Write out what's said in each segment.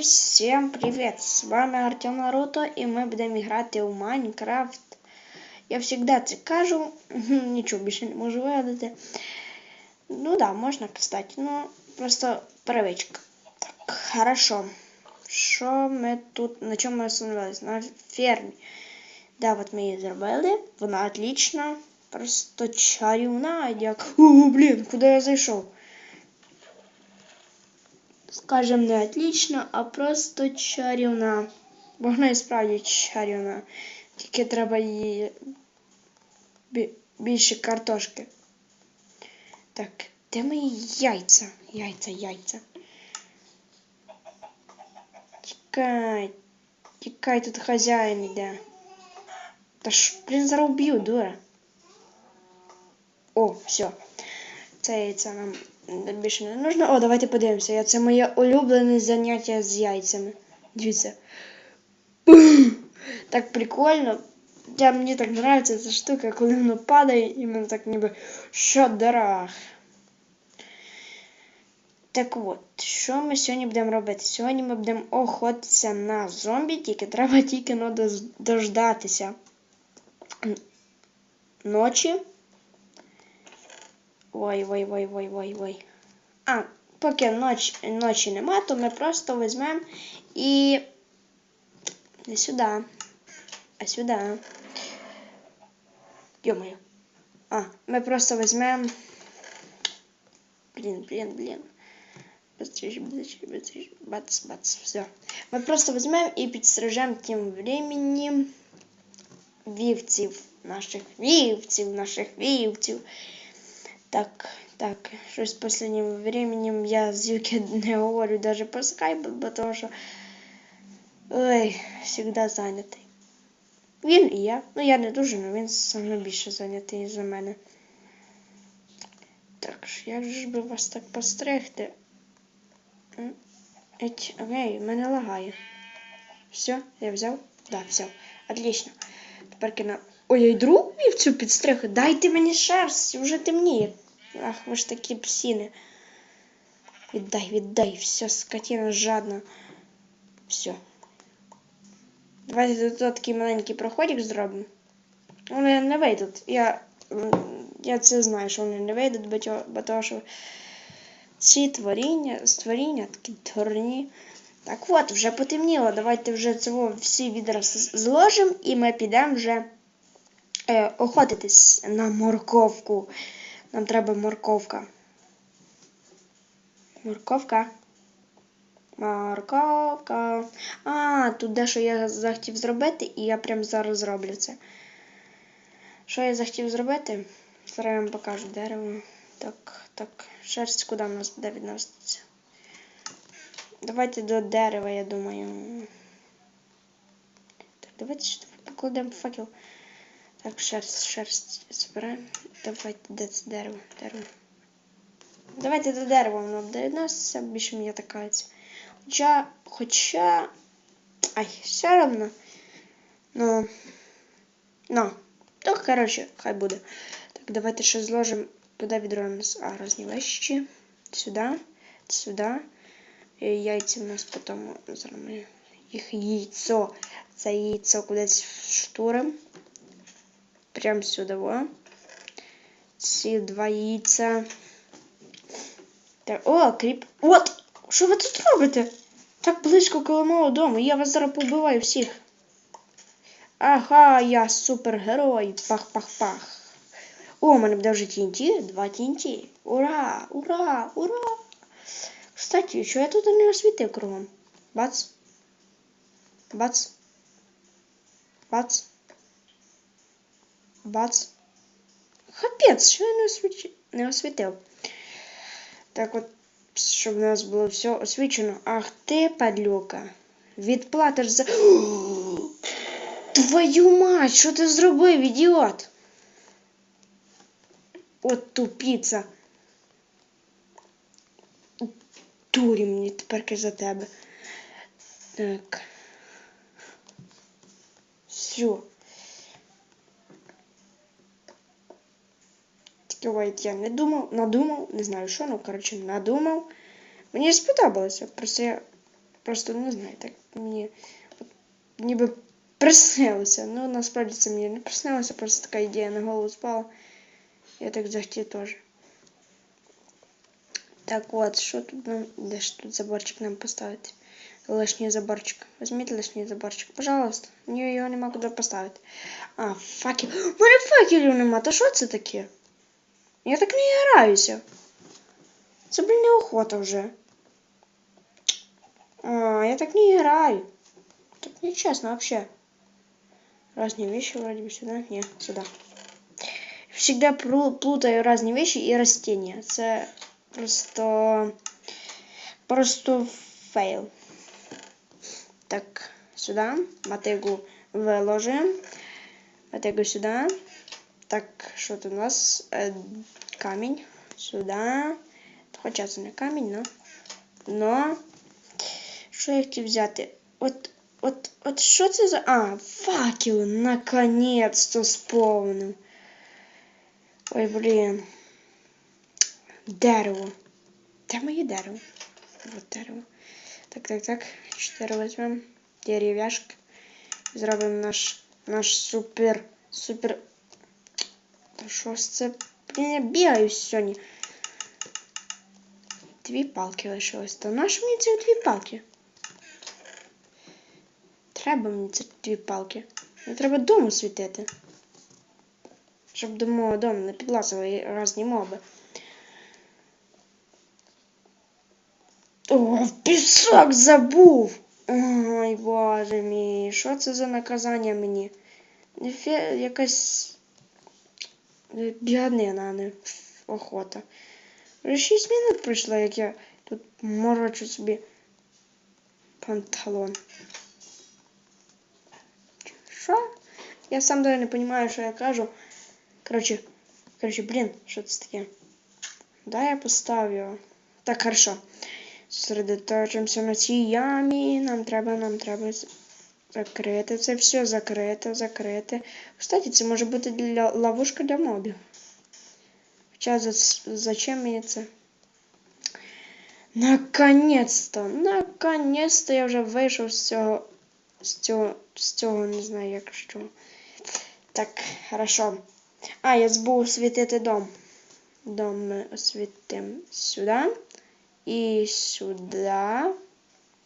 Всем привет! С вами Артем Наруто і ми будемо грати у Майнкрафт. Я завжди це кажу, нічого більше не можу вигадати. Ну да, можна, кстати, ну просто привичка. Так, хорошо. Що ми тут, на чому ми остановились? На фермі. Да, от ми її зробили. Вона отлічна. Просто чарівна, як. О, блін, куди я зайшов? скажем, не отлично, а просто чарівна. Бо вона і справді чарівна. Тільки треба її бі- більше картошки. Так, де мої яйця? Яйця, яйця. Тікай. Тікай, тут хазяїн іде. Та ж, блін, зараз вб'ю, дура. О, все. Це яйця нам більше не нужно. О, давайте подивимося. Це моє улюблене заняття з яйцями. Дивіться. Так прикольно. Я, мені так подобається ця штука, коли воно падає, і воно так ніби що дорог. Так от, що ми сьогодні будемо робити? Сьогодні ми будемо охотитися на зомбі, тільки треба тільки ну, дождатися ночі. Ой, ой, ой, ой, ой, ой. А, поки ноч, ночі нема, то ми просто візьмемо і. Не сюди. А сюди. Йо-моє. А, ми просто візьмемо. Блін, блін, блін. Быстрее, быстрее, быстрее. Бац, бац, все. Ми просто візьмемо і підстрижемо тим временем вівців. Наших вівців, наших вівців. Так, так, щось останнім временем я з Юки не говорю даже по скайпу, бо тому що ой, завжди зайнятий. Він і я. Ну я не дуже, але він саме більше зайнятий за мене. Так як же би вас так постригти? Еть, окей, мене лагає. Все, я взяв? Да, взяв. Отлично. Тепер кина. Ой, я й другу вівцю підстриг. Дайте мені шерсть, вже темніє. Ах, ви ж такі псіни. Віддай, віддай, все, скотина жадна. Все. Давайте тут такий маленький проходик зробимо. Вони не вийдуть. Я, я це знаю, що вони не вийдуть, бо, того, що ці творіння, створіння такі дурні. Так от, вже потемніло. Давайте вже цього всі відра зложимо і ми підемо вже е, охотитись на морковку. Нам треба морковка. Морковка. Морковка. А, тут дещо я захотів зробити, і я прямо зараз зроблю це. Що я захотів зробити? Зараз я вам покажу дерево. Так, так. Шерсть куди в нас буде відноситися? Давайте до дерева, я думаю. Так, давайте сюди покладемо факел. Так, шерсть, шерсть збираємо. Давайте, де це дерево? Дерево. Давайте до дерева воно буде більше мені такається. Хоча, хоча. Ай, все одно. Ну. Ну. То, коротше, хай буде. Так, давайте ще зложимо. Куди відро у нас? А, різні вещі. Сюди, сюди. І яйця у нас потім. Ми їх яйцо. Це яйцо кудись штурим. Прям сюди, во. Ці два яйця. Так, о, кріп. От! Що ви тут робите? Так близько коло мого дому. Я вас зараз побиваю всіх. Ага, я супергерой. Пах-пах-пах. О, у мене вже TNT. Два TNT. Ура! Ура! Ура! Кстати, що я тут не освітив кругом? Бац. Бац. Бац. Бац. Капець, що я не, освіч... не освітив. Так от, щоб у нас було все освічено. Ах ти, падлюка. Відплатиш за. Твою мать, що ти зробив, ідіот? От тупіця. Дурі мені тепер за тебе. Так. Все. Ой, я не думав, надумав, не знаю що, ну коротше, надумав. Мені сподобалося. Просто я Просто не знаю, так мені от, ніби приснилося. Ну, насправді це мені не приснилося, просто така ідея на голову спала. Я так захотів теж. Так от, що тут нам. Де ж тут заборчик нам поставити? Лишній заборчик. Візьміть лишній заборчик, пожалуйста. Ні, його нема куди поставити. А, факел. У мене факелів нема. Та що це таке? Я так не граюся. Це, блін, неохота вже. А, я так не играю. Так нечестно вообще. Разные вещи вроде бы сюда. Не, сюда. Всегда плутаю разные вещи и растения. Это просто... Просто фейл. Так, сюда. Мотыгу выложим. Мотыгу сюда. Так, что тут у нас? Э, камень. Сюда. Хоча це не камінь, но. Но. Що я хотів взяти? От, от, от що це за. А, факел! Наконец-то сповнив. Ой, блін. Дерево. Де моє дерево? Вот дерево. Так, так, так. Чотири візьмемо. Дерев'яшки. Зробимо наш, наш супер, супер. Та що ж це? Я бігаю сьогодні. Дві палки лишилось. Та нащо мені ці дві палки? Треба мені ці дві палки. Мені треба дому світити. Щоб до мого дому не підлазили різні моби. О, пісок забув! Ой, боже мій, що це за наказання мені? Якась біганина, а не охота. Вже 6 минут пройшло, як я тут морочу собі панталон. Що? Я сам даже не розумію, що я кажу. Короче, короче, блін, що це таке? Да, я поставлю. Так, хорошо. Сосредоточимося на цій ямі. Нам треба, нам треба закрити це все, закрити, закрити. Кстати, це може бути для ловушка для мобів. Хоча зачем мені це? Наконец-то! Наконец-то я вже вийшов з цього. З цього, з цього не знаю як що. Так, хорошо. А, я забув освітити дом. Дом ми освітимо сюди. І сюди.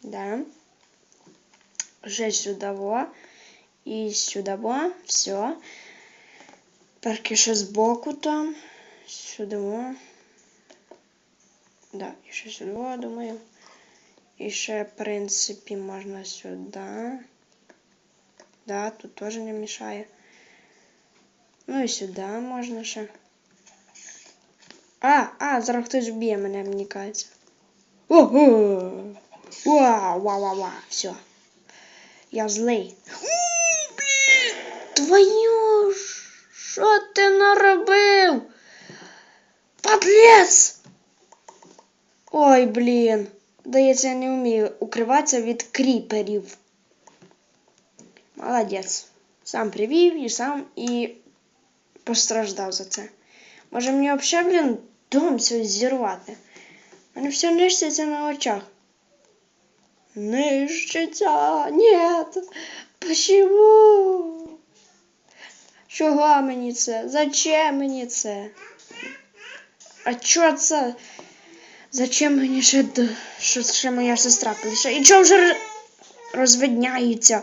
Да. Вже сюди. Во. І сюди. Во. Все. Тепер ще збоку там. Сюди. Во. Да, і ще сюди, во, думаю. І ще, в принципі, можна сюди. Да, тут теж не мішає. Ну і сюди можна ще. А, а, зараз хтось вб'є мене, мені кажеться. Ого! Вау, вау, вау, вау, все. Я злий. Блін! Твою ж! Що ти наробив? Подлец! Ой, блін. Здається, я не вмію укриватися від кріперів. Молодець. Сам привів і сам і постраждав за це. Може мені взагалі, блін, дом цей зірвати? Мене все нищиться на очах. Нищиться. Нет. Почему? Чого мені це? Зачем мені це? А чо це? Зачем мені ще що ще моя сестра пише? І чого вже розвидняється?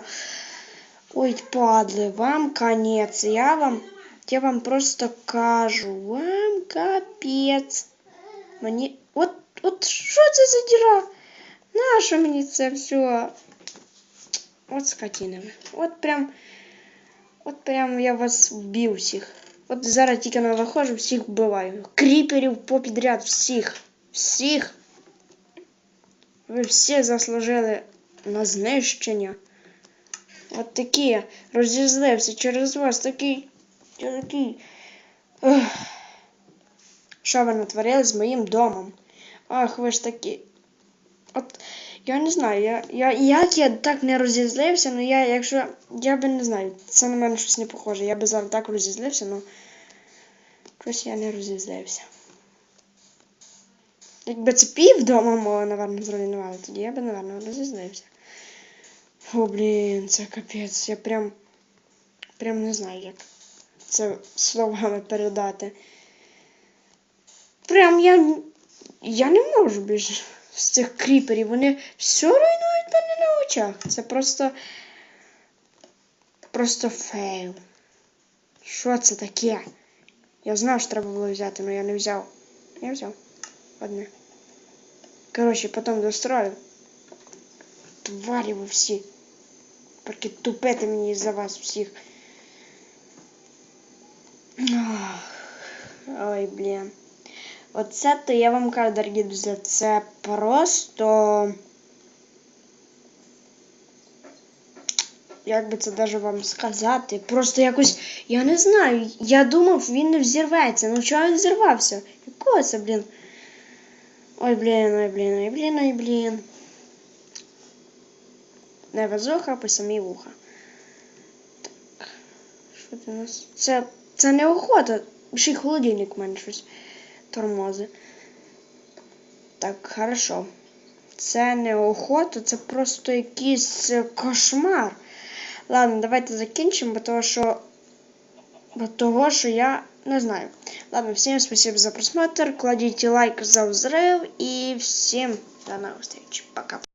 Ой, падли, вам конець. Я вам, я вам просто кажу, вам капець. Мені. От, от що це за діра? Нащо мені це все? От скотіни. От прям. От прям я вас вбив всіх. От зараз тільки на виходжу, всіх вбиваю. Кріперів попідряд всіх. Всіх. Ви всі заслужили на знищення. От такі. Розізлився через вас. Такий. Такий. Що ви натворили з моїм домом? Ах, ви ж такі. От я не знаю, я, я, як я так не розізлився, ну я, якщо. Я би не знаю, це на мене щось не похоже. Я би зараз так розізлився, ну. Щось я не розізлився. Якби це пів дома мого, напевно, зруйнували, тоді я би, напевно, розізлився. О, блін, це капець. Я прям. Прям не знаю, як це словами передати. Прям я. Я не можу більше з цих кріперів. Вони все руйнують мене на очах. Це просто. Просто фейл. Що це таке? Я знав, що треба було взяти, але я не взяв. Я взяв. Одне. Коротше, потім дострою. Тварі ви всі. Тільки тупити мені за вас всіх. Ой, блін. Оце то я вам кажу, дорогі друзі, це просто. Як би це даже вам сказати? Просто якось, я не знаю. Я думав, він не взірветься. Ну чого він зірвався? Якого це, блін? Ой, блін, ой, блін, ой, блін, ой, блін. Невезуха по самі вуха. Так. Що це у нас? Це, це не охота. Ще й холодильник в мене щось тормози. Так, хорошо. Це не охота, це просто якийсь е, кошмар. Ладно, давайте закінчимо, бо того, що. Бо того, що я не знаю. Ладно, всем спасибо за просмотр. Кладіть лайк за взрыв. И всем до новых встреч. Пока.